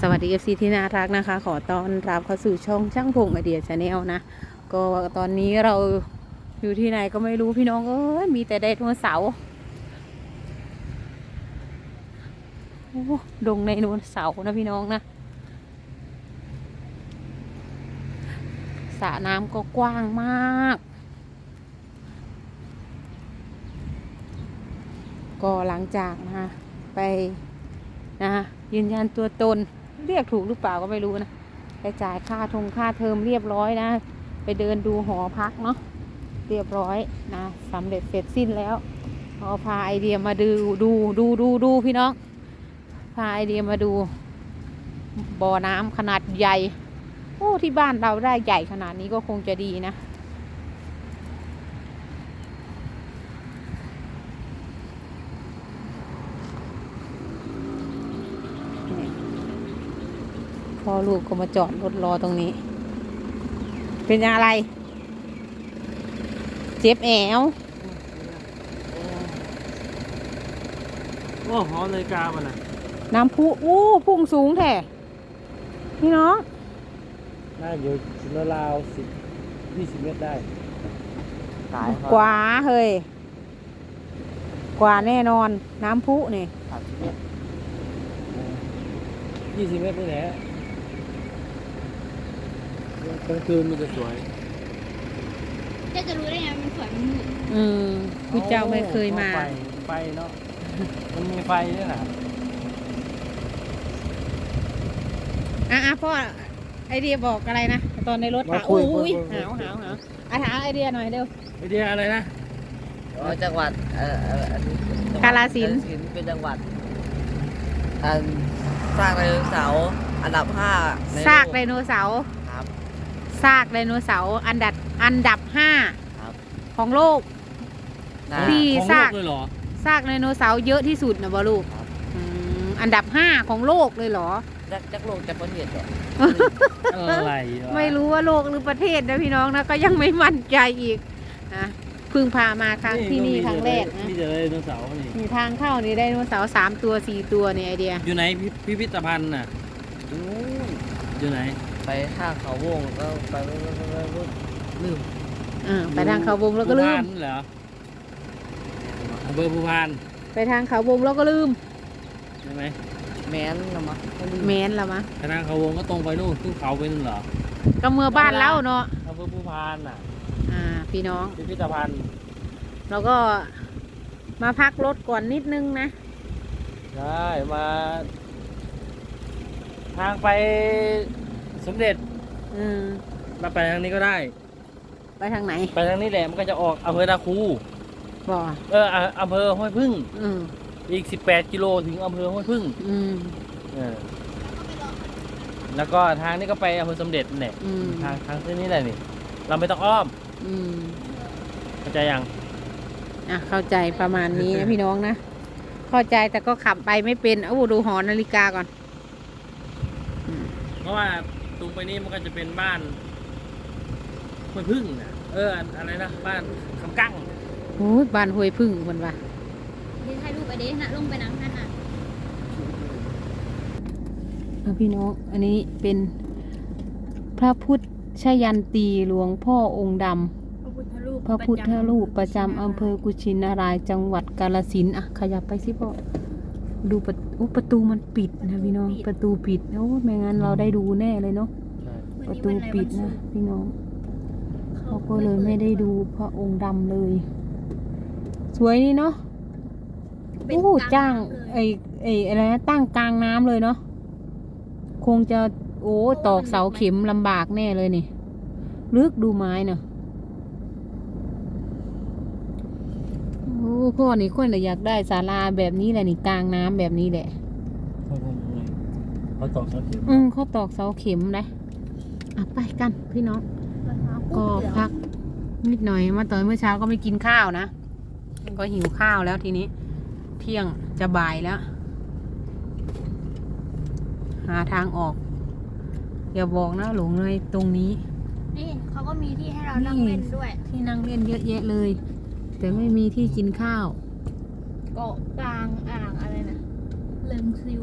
สวัสดี FC ที่น่ารักนะคะ ขอต้อนรับเข้าสู่ช่องช่างพงไอเดียชาแนลนะ ก็ตอนนี้เราอยู่ที่ไหนก็ไม่รู้พี่น้องเอ้ยมีแต่ไดโนเสาร์โอ้ดงในโนเสาร์นะพี่น้องนะสระน้ำก็กว้างมาก ก็หลังจากนะคะไปนะยืนยันตัวตน เรียกถูกหรือเปล่าก็ไม่รู้นะไปจ่ายค่าทงค่าเทอมเรียบร้อยนะ ไปเดินดูหอพักเนาะเรียบร้อยนะสำเร็จเสร็จสิ้นแล้วเอาพาไอเดียมาดูดูดูดูดูพี่น้องพาไอเดียมาดูบ่อน้ำขนาดใหญ่ โอ้ที่บ้านเราได้ใหญ่ขนาดนี้ก็คงจะดีนะ พ่อลูกก็มาจอดรถรอตรงนี้ เป็นอะไร เจ็บแอวโอ้หอนาฬิกามันอะน้ำพุอู้พุ่งสูงแท้พี่น้องน่าอยู่ชิ้นละราวสิบยี่สิบเมตรได้ตายกว่าเฮ้ยกว่าแน่นอนน้ำพุนี่สามสิบเมตรยี่สิบเมตรนี่แหละ กลางคืนมันจะสวย เจะจะรู้ได้ไงมันสวยมันมืดอืมผู้เจ้าไม่เคยมา ไฟไฟเนาะ มันมีไฟด้วยนะอะอะพ่อไอเดียบอกอะไรนะ ตอนในรถถามอุ้ยหาวหาวหาวอะถามไอเดียหน่อยเร็ว ไอเดียอะไรนะ อ๋อจังหวัดเอ่อเอ่ออันนี้จังหวัดกาฬสินธุ์กฬเป็นจังหวัดอันสร้างไดโนเสาร์อันดับห้าในซากโลไดโนเสาร์ครับ ซากไดโนเสาร์อันดับอันดับห้าครับของโลก นะที่ของซากโลเลยเหรอ ซากไดโนเสาร์เยอะที่สุดนะบอลูกครับ อืมอันดับห้าของโลกเลยเหรอ จักจักโลกจักประเทศเหรออะไรวะไม่รู้ว่าโลกหรือประเทศนะพี่น้องนะก็ยังไม่มั่นใจอีกนะเพิ่งพามาครั้งที่นี่ครั้งแรกนะนี่จะไดโนเสาร์นี่มีทางเข้านี่ไดโนเสาร์สามตัวสี่ตัวเนี่ยไอเดียอยู่ไหนพิพิพิธภัณฑ์น่ะอู้อยู่ไหน ไปข้างเขาวงก็ไปไปลืมเออไปทางเขาวงแล้วก็ลืภูมพานเหรออำเภอภูพานไปทางเขาวงแล้วก็ลืมใช่ไหมแมนนะมั้งก็ลืมแมนละมะคณะเขาวงก็ตรงไปนู่นขึ้นเขาไปนู่นเหรอก็เมื่อบ้านเล่าเนาะอำเภอภูพานน่ะ อ่า พี่น้อง พิพิธภัณฑ์ แล้วก็มาพักรถก่อนนิดนึงนะ ได้ มา ทางไป สมเด็จอืมมาไปทางนี้ก็ได้ ไปทางไหนไปทางนี้แหละมันก็จะออกอำเภอตาคู บ่เอออะอำเภอห้วยพึ่ง อืมอีก 18 กิโลถึงอำเภอห้วยพึ่งอืมเออแล้วก็ทางนี้ก็ไปอำเภอสมเด็จนั่นแหละอืมทางทางเส้นนี้แหละนี่ เราไม่ต้องอ้อมอืมเข้าใจยัง อะเข้าใจประมาณนี้นะพี่น้องนะเข้าใจแต่ก็ขับไปไม่เป็นเอาดูหอนาฬิกาก่อน เพราะว่า ตรงไปนี้มันก็จะเป็นบ้านห้วยพึ่งนะเอออันอะไรนะบ้านคำกั้งโอ้ยบ้านห้วยพึ่งคนว่าเดี๋ยวถ่ายรูปไปเด้นะลงไปน้ำท่านน่ะเอาพี่น้องอันนี้เป็นพระพุทธชยันตีหลวงพ่อองค์ดำพระพุทธรูปพระพุทธรูปประจำอำเภอกุชินารายจังหวัดกาฬสินธุ์อะขยับไปสิพ่อ ดูประโอ้ประตูมันปิดนะพี่น้อง ประตูปิดโอ้ไม่งั้นเราได้ดูแน่เลยเนาะประตูปิดนะพี่น้องเขาก็เลยไม่ได้ดูพระองค์ดำเลย สวยนี่เนาะเป็นโอ้กลจ้างน้ำเลยไอ้ไอ้อะไรนะตั้งกลางน้ำเลยเนาะคงจะโอ้ตอกเสาเข็มลำบากแน่เลยนี่ลึกดูไม้เนาะ โอ้พ่อนี่คนน่ะอยากได้ศาลาแบบนี้แหละนี่กลางน้ำแบบนี้แหละเขาตอกเสาเข็มอืมเขาตอกเสาเข็มนะอะไปกันพี่น้องก็พักนิดหน่อยมาตอนเมื่อเช้าก็ไม่กินข้าวนะก็หิวข้าวแล้วทีนี้ เที่ยงจะบ่ายแล้ว หาทางออก อย่าบอกนะหลงเลยตรงนี้ นี่เขาก็มีที่ให้เรานั่งเล่นด้วย ที่นั่งเล่นเยอะแยะเลย แต่ไม่มีที่กินข้าว เกาะกลางอ่างอะไรนะเลมซิว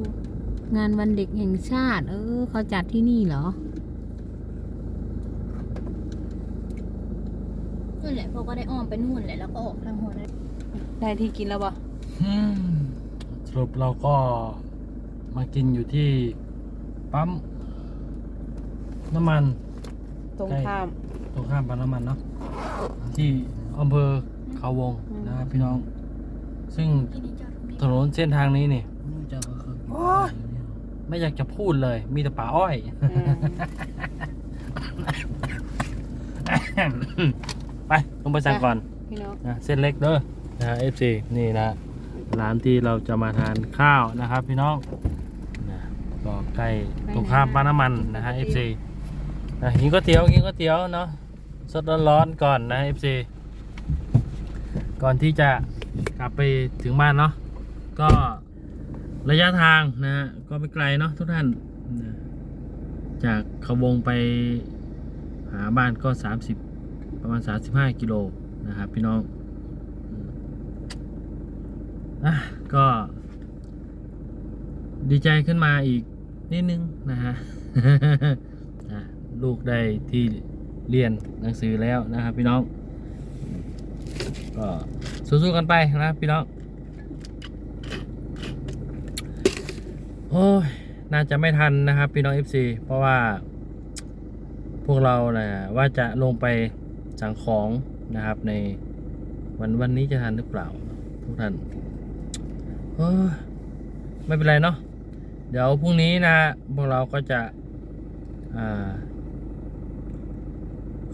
งานวันเด็กแห่งชาติ เออ เขาจัดที่นี่เหรอนั่นแหละพอก็ได้อ้อมไปนู่นแหละแล้วก็ออกทางหัวได้ได้ที่กินแล้วบ่อืมสรุปเราก็มากินอยู่ที่ปั๊มน้ำมันตรงข้าม ตรงข้ามปั๊มน้ำมันเนาะที่อำเภอ เขาวงอืมนะครับพี่น้อง ซึ่งที่นี่จอดตรงนี้ถนนเส้นทางนี้นี่รู้จักก็คือโอ๊ยไม่อยากจะพูดเลย มีแต่ป่าอ้อยอืมไปลงไปสั่งก่อนพี่น้องนะเส้นเล็กเด้อนะฮะ FC นี่นะร้านที่เราจะมาทานข้าวนะครับพี่น้องนะก็ใกล้ตรงข้ามปั๊มน้ำมันนะฮะ FC นะกินก๋วยเตี๋ยวกินก๋วยเตี๋ยวเนาะสดร้อนๆก่อนนะ FC ก่อนที่จะกลับไปถึงบ้านเนาะก็ระยะทางนะฮะก็ไม่ไกลเนาะทุกท่านนะจากขาวงไปหาบ้านก็ 30 ประมาณ 35 กิโลนะครับพี่น้องอะก็ ดีใจขึ้นมาอีกนิดนึงนะฮะลูกได้ที่เรียนหนังสือแล้วนะครับพี่น้อง ก็สู้ๆกันไปนะพี่น้องโอ้ยน่าจะไม่ทันนะครับพี่น้อง FC เพราะว่า พวกเรานะว่าจะลงไปสั่งของนะครับ ในวันวันนี้จะทันหรือเปล่าทุกท่านเอ้ยไม่เป็นไรเนาะเดี๋ยวพรุ่งนี้นะพวกเราก็จะ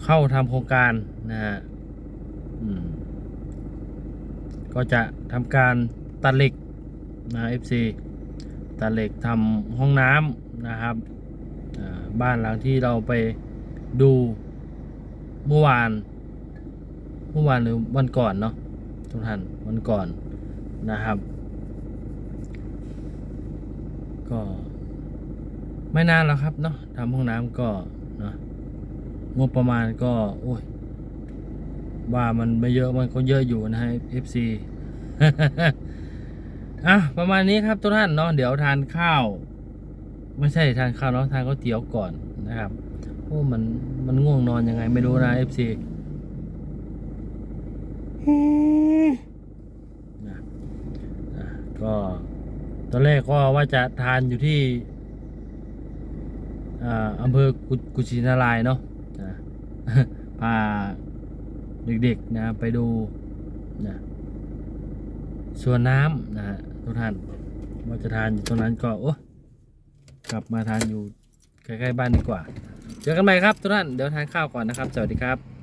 เข้าทำโครงการนะฮะอืม ก็จะทำการตัดเหล็กนะ FC ตัดเหล็กทำห้องน้ำนะครับบ้านหลังที่เราไปดูเมื่อวานเมื่อวานหรือวันก่อนเนาะทุกท่านวันก่อนนะครับ ก็ไม่นานแล้วครับเนาะทำห้องน้ำก็เนาะงบประมาณก็ โอ้ย ว่ามันไม่เยอะมันก็เยอะอยู่นะฮะ FC อะประมาณนี้ครับทุกท่านเนาะเดี๋ยวทานข้าว ไม่ใช่ทานข้าวเนาะทานก๋วยเตี๋ยวก่อนนะครับโอ้มันมันง่วงนอนยังไงไม่รู้นะ FC นะอะก็ตอนแรกก็ว่าจะทานอยู่ที่อ่าอำเภอกุกุชินารายณ์เนาะนะพา เด็กๆนะไปดูนะส่วนน้ำนะฮะทุกท่านว่าจะทานอยู่ตรงนั้นก็โอ้กลับมาทานอยู่ใกล้ๆบ้านดีกว่า เจอกันใหม่ครับทุกท่านเดี๋ยวทานข้าวก่อนนะครับ สวัสดีครับ